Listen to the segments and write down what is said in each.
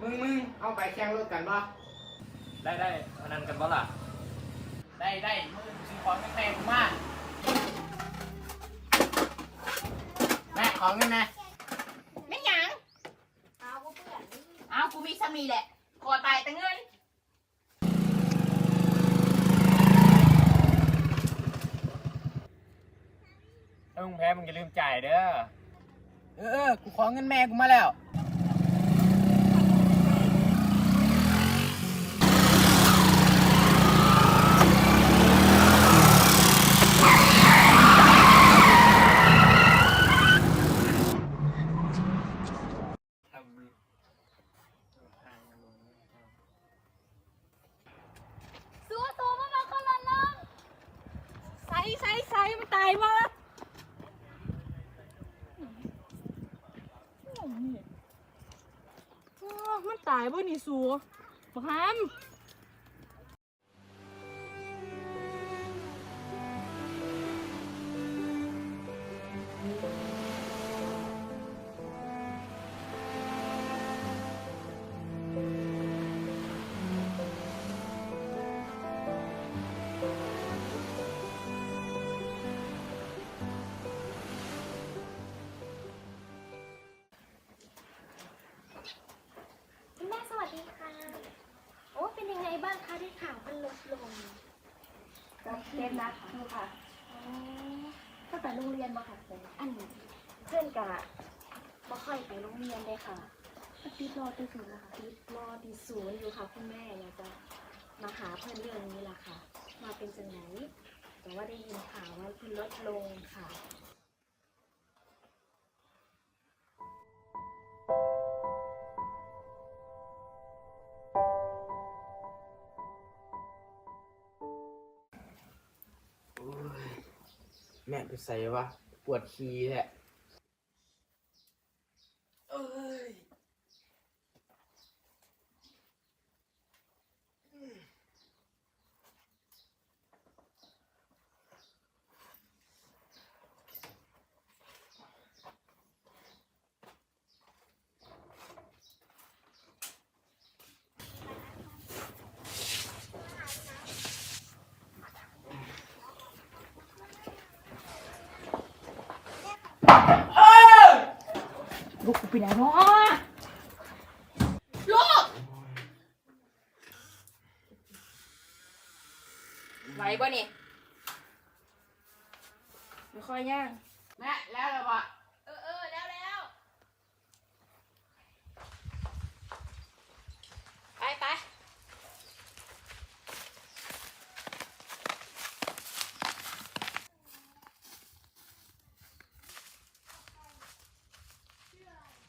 มึงมึงเอาไปแข่งรถกันบ่ได้ได้พนันกันบ่ล่ะ ได้ได้มึงซื้อของแม่งๆมาแม่ของเงินนะไม่หยังเอาเพื่อนเอากูมีสามีแหละขอตายแต่เงินถ้ามึงแพ้มึงอย่าลืมจ่ายเด้อเออเออกูขอเงินแม่กูมาแล้ว สู้ตัวมันมาคนละน้องใส่ใส่มันตายมามันตายบ่นี่สูบักฮัมคุณแม่ นนะลูกค่ะอ๋อตั้งแต่โรงเรียนมาค่ะเป็นอันเพื่อนกะบ่ค่อยไปโรงเรียนเลยค่ะติดรอติดศูนย์นะคะติดรอติดศูนย์อยู่ค่ะคุณแม่อยากจะมาหาเพื่อนเรื่องนี้ล่ะค่ะ มาเป็นจังไหนแต่ว่าได้ยินข่าวว่าเพิ่นลดลงค่ะ แม่ไปใส่วะปวดขี้แหละ ไปไหนเนาะลูกไหวป่ะนี่ไม่ค่อยย่างแม่แล้วเหรอะ เออเออแล้วแล้วไปไป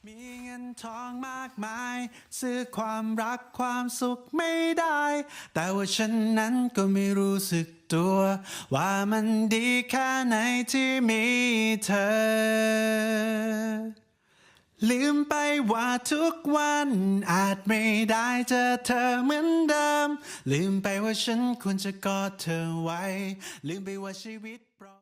มีเงินทองมากมาย ซื้อความรักความสุขไม่ได้ แต่ว่าฉันนั้นก็ไม่รู้สึกตัว ว่ามันดีแค่ไหนที่มีเธอ ลืมไปว่าทุกวันอาจไม่ได้เจอเธอเหมือนเดิม ลืมไปว่าฉันควรจะกอดเธอไว้ ลืมไปว่าชีวิต